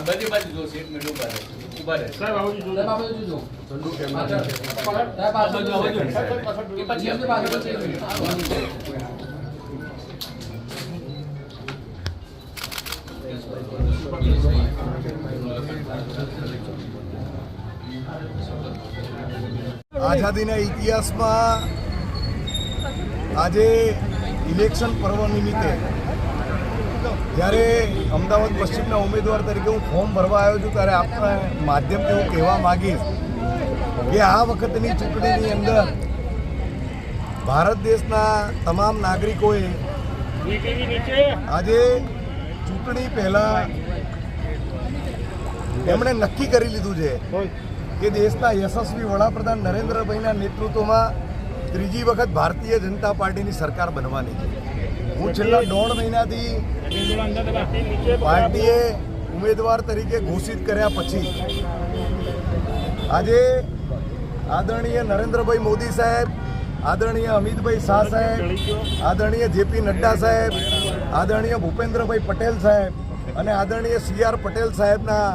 બધી બાજુ જો એક મિનિટ ઊભા રહે ઊભા રહે સાહેબ. સાહેબ. સાહેબ પછી. આઝાદીના ઇતિહાસમાં આજે ઇલેક્શન પર્વ નિમિત્તે જ્યારે અમદાવાદ પશ્ચિમના ઉમેદવાર તરીકે હું ફોર્મ ભરવા આવ્યો છું, ત્યારે આપણા માધ્યમથી હું કહેવા માગીશ કે આ વખતની ચૂંટણીની અંદર ભારત દેશના તમામ નાગરિકોએ આજે ચૂંટણી પહેલાં એમણે નક્કી કરી લીધું છે કે દેશના યશસ્વી વડાપ્રધાન નરેન્દ્રભાઈના નેતૃત્વમાં ત્રીજી વખત ભારતીય જનતા પાર્ટીની સરકાર બનવાની છે. હું છેલ્લા દોઢ મહિનાથી પાર્ટીએ ઉમેદવાર તરીકે ઘોષિત કર્યા પછી આજે આદરણીય નરેન્દ્રભાઈ મોદી સાહેબ, આદરણીય અમિતભાઈ શાહ સાહેબ, આદરણીય જેપી નડ્ડા સાહેબ, આદરણીય ભૂપેન્દ્રભાઈ પટેલ સાહેબ અને આદરણીય સી આર પટેલ સાહેબના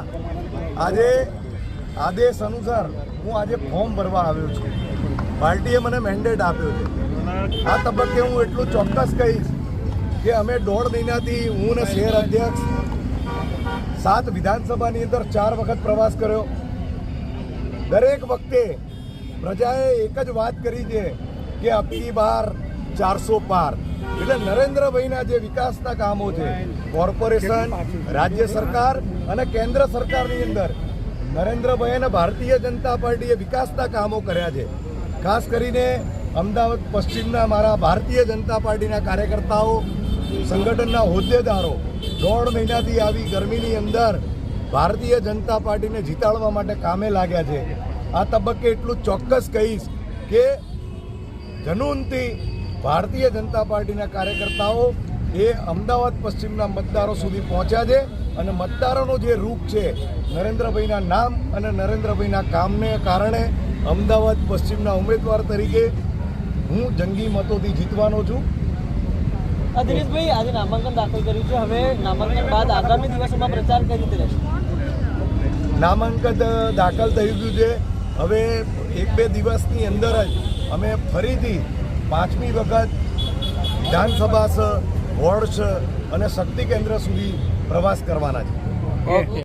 આજે આદેશ અનુસાર હું આજે ફોર્મ ભરવા આવ્યો છું. પાર્ટીએ મને મેન્ડેટ આપ્યો છે. આ તબક્કે હું એટલું ચોક્કસ કહીશ કે અમે દોઢ મહિનાથી હું ને શહેર અધ્યક્ષ સાત વિધાનસભાની અંદર ચાર વખત પ્રવાસ કર્યો. દરેક વખતે પ્રજાએ એક જ વાત કરી છે કે અબકી બાર ચારસો પાર. એટલે નરેન્દ્રભાઈના જે વિકાસના કામો છે, કોર્પોરેશન, રાજ્ય સરકાર અને કેન્દ્ર સરકારની અંદર નરેન્દ્રભાઈ અને ભારતીય જનતા પાર્ટીએ વિકાસના કામો કર્યા છે. ખાસ કરીને અમદાવાદ પશ્ચિમના મારા ભારતીય જનતા પાર્ટીના કાર્યકર્તાઓ સંગઠનના હોદ્દેદારો દોઢ મહિનાથી આવી ગરમીની અંદર ભારતીય જનતા પાર્ટીને જીતાડવા માટે કામે લાગ્યા છે. આ તબક્કે એટલું ચોક્કસ કહીશ કે જનૂનથી ભારતીય જનતા પાર્ટીના કાર્યકર્તાઓ એ અમદાવાદ પશ્ચિમના મતદારો સુધી પહોંચ્યા છે અને મતદારોનો જે રૂપ છે, નરેન્દ્રભાઈના નામ અને નરેન્દ્રભાઈના કામને કારણે અમદાવાદ પશ્ચિમના ઉમેદવાર તરીકે હું જંગી મતોથી જીતવાનો છું. દિનેશભાઈ આજે નામાંકન દાખલ કર્યું છે. હવે નામાંકન બાદ આગામી દિવસોમાં પ્રચાર કઈ રીતે રહેશે? નામાંકન દાખલ થઈ ગયું છે. હવે એક બે દિવસની અંદર જ અમે ફરીથી પાંચમી વખત વિધાનસભા છે વોર્ડ છે અને શક્તિ કેન્દ્ર સુધી પ્રવાસ કરવાના છે.